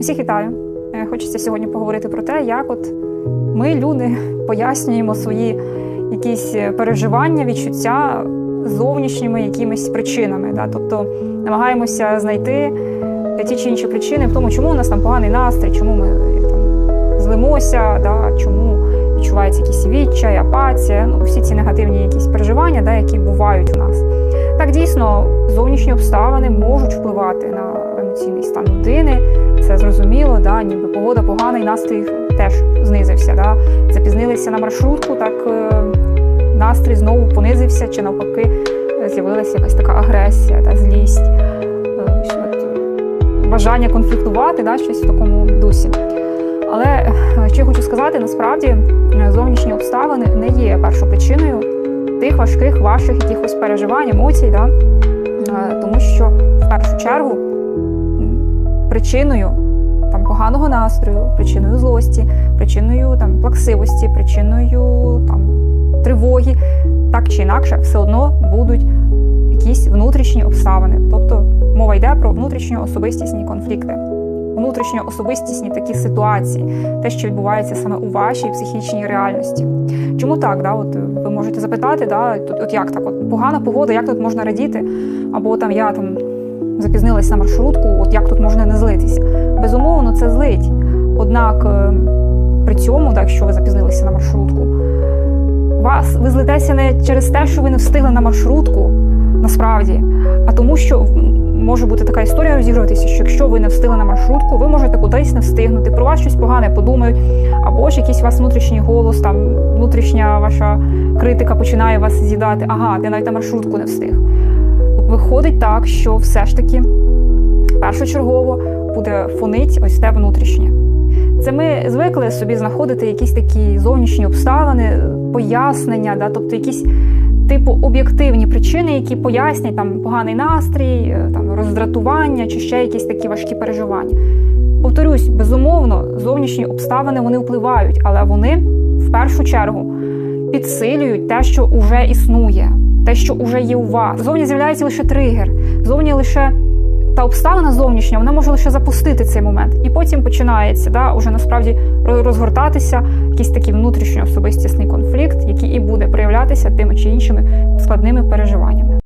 Всіх вітаю! Е, Хочеться сьогодні поговорити про те, як от ми, люди, пояснюємо свої якісь е, переживання, відчуття зовнішніми якимись причинами. Да? Тобто намагаємося знайти е, ті чи інші причини в тому, чому у нас там поганий настрій, чому ми там злимося, да? чому відчувається якісь відчай, апатія, ну всі ці негативні якісь переживання, да, які бувають у нас. Так дійсно, зовнішні обставини можуть впливати на емоційний стан людини. Це зрозуміло, да, ніби погода погана, і настрій теж знизився. Да. Запізнилися на маршрутку, так е, настрій знову понизився, чи навпаки е, з'явилася якась така агресія та злість, е, бажання конфліктувати, да, щось в такому дусі. Але що я хочу сказати, насправді зовнішні обставини не є першопричиною тих важких ваших якихось переживань, емоцій, да? Тому що в першу чергу причиною там поганого настрою, причиною злості, причиною там плаксивості, причиною там тривоги, так чи інакше, все одно будуть якісь внутрішні обставини. Тобто мова йде про внутрішньоособистісні конфлікти, внутрішньоособистісні такі ситуації, те, що відбувається саме у вашій психічній реальності. Чому так? Да? От ви можете запитати, да, от, от як так? От погана погода, як тут можна радіти? Або там я там запізнилась на маршрутку, от як тут можна не злитися? Безумовно, це злить. Однак е, при цьому, так, якщо ви запізнилися на маршрутку, вас ви злитеся не через те, що ви не встигли на маршрутку, насправді, а тому, що може бути така історія розігруватися, що якщо ви не встигли на маршрутку, ви можете кудись не встигнути, про вас щось погане подумають, або ж якийсь вас внутрішній голос, там внутрішня ваша критика починає вас з'їдати. Ага, ти навіть на маршрутку не встиг. Виходить так, що все ж таки першочергово буде фонить ось те внутрішнє. Це ми звикли собі знаходити якісь такі зовнішні обставини, пояснення, да, тобто якісь типу об'єктивні причини, які пояснять там поганий настрій, е, там роздратування чи ще якісь такі важкі переживання. Повторюсь, безумовно, зовнішні обставини вони впливають, але вони в першу чергу підсилюють те, що вже існує, те, що вже є у вас. Зовні з'являється лише тригер, зовні лише та обставина зовнішня, вона може лише запустити цей момент, і потім починається да, уже насправді розгортатися якийсь такий внутрішньоособистісний конфлікт, який і буде проявлятися тими чи іншими складними переживаннями.